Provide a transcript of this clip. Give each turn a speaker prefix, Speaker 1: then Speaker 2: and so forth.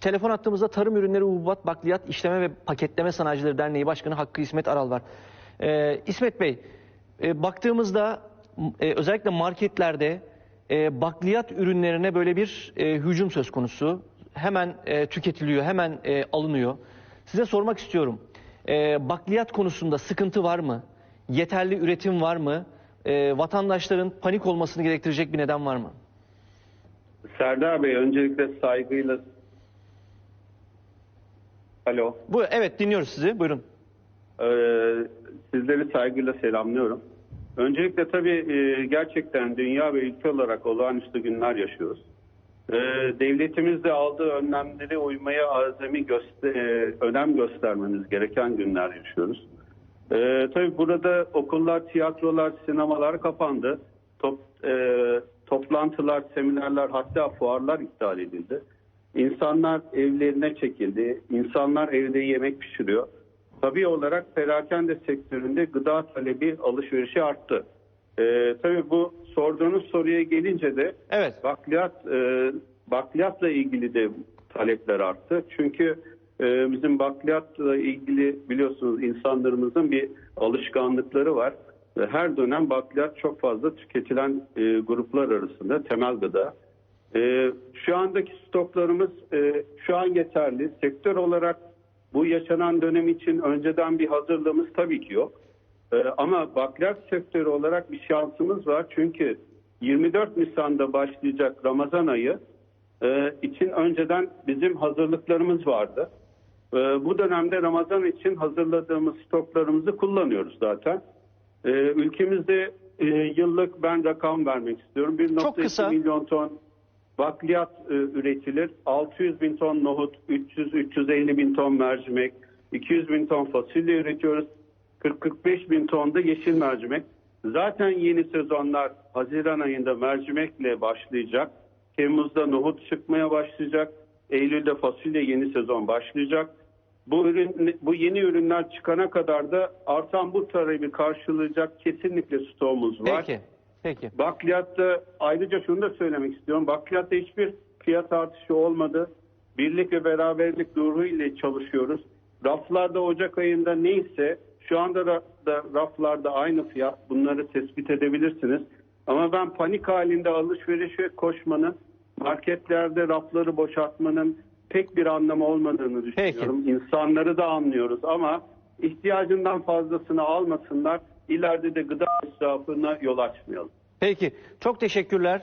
Speaker 1: Telefon attığımızda Tarım Ürünleri Hububat Bakliyat İşleme ve Paketleme Sanayicileri Derneği Başkanı Hakkı İsmet Aral var. Ee, İsmet Bey, e, baktığımızda e, özellikle marketlerde e, bakliyat ürünlerine böyle bir e, hücum söz konusu. Hemen e, tüketiliyor, hemen e, alınıyor. Size sormak istiyorum. E, bakliyat konusunda sıkıntı var mı? Yeterli üretim var mı? E, vatandaşların panik olmasını gerektirecek bir neden var mı?
Speaker 2: Serdar Bey öncelikle saygıyla Alo.
Speaker 1: Bu evet dinliyoruz sizi. Buyurun.
Speaker 2: Ee, sizleri saygıyla selamlıyorum. Öncelikle tabii e, gerçekten dünya ve ülke olarak olağanüstü günler yaşıyoruz. Ee, devletimiz de aldığı önlemleri uymaya azami göster e, önem göstermemiz gereken günler yaşıyoruz. Ee, tabii burada okullar, tiyatrolar, sinemalar kapandı. Top, e, toplantılar, seminerler hatta fuarlar iptal edildi. İnsanlar evlerine çekildi. İnsanlar evde yemek pişiriyor. Tabii olarak perakende sektöründe gıda talebi alışverişi arttı. Ee, tabii bu sorduğunuz soruya gelince de
Speaker 1: Evet.
Speaker 2: bakliyat e, bakliyatla ilgili de talepler arttı. Çünkü e, bizim bakliyatla ilgili biliyorsunuz insanlarımızın bir alışkanlıkları var. Her dönem bakliyat çok fazla tüketilen e, gruplar arasında temel gıda. E, şu andaki stoklarımız e, şu an yeterli. Sektör olarak bu yaşanan dönem için önceden bir hazırlığımız tabii ki yok. Ee, ama bakliyat sektörü olarak bir şansımız var. Çünkü 24 Nisan'da başlayacak Ramazan ayı e, için önceden bizim hazırlıklarımız vardı. E, bu dönemde Ramazan için hazırladığımız stoklarımızı kullanıyoruz zaten. E, ülkemizde e, yıllık ben rakam vermek istiyorum.
Speaker 1: Çok kısa.
Speaker 2: 1.2 milyon ton bakliyat e, üretilir. 600 bin ton nohut, 300-350 bin ton mercimek, 200 bin ton fasulye üretiyoruz. 40-45 bin ton da yeşil mercimek. Zaten yeni sezonlar Haziran ayında mercimekle başlayacak. Temmuz'da nohut çıkmaya başlayacak. Eylül'de fasulye yeni sezon başlayacak. Bu ürün, bu yeni ürünler çıkana kadar da artan bu talebi karşılayacak kesinlikle stoğumuz var.
Speaker 1: Peki. Peki.
Speaker 2: Bakliyatta ayrıca şunu da söylemek istiyorum. Bakliyatta hiçbir fiyat artışı olmadı. Birlik ve beraberlik ruhu ile çalışıyoruz. Raflarda Ocak ayında neyse şu anda da, da raflarda aynı fiyat. Bunları tespit edebilirsiniz. Ama ben panik halinde alışverişe koşmanın, marketlerde rafları boşaltmanın pek bir anlamı olmadığını düşünüyorum. İnsanları da anlıyoruz ama ihtiyacından fazlasını almasınlar. İleride de gıda israfına yol açmayalım.
Speaker 1: Peki. Çok teşekkürler.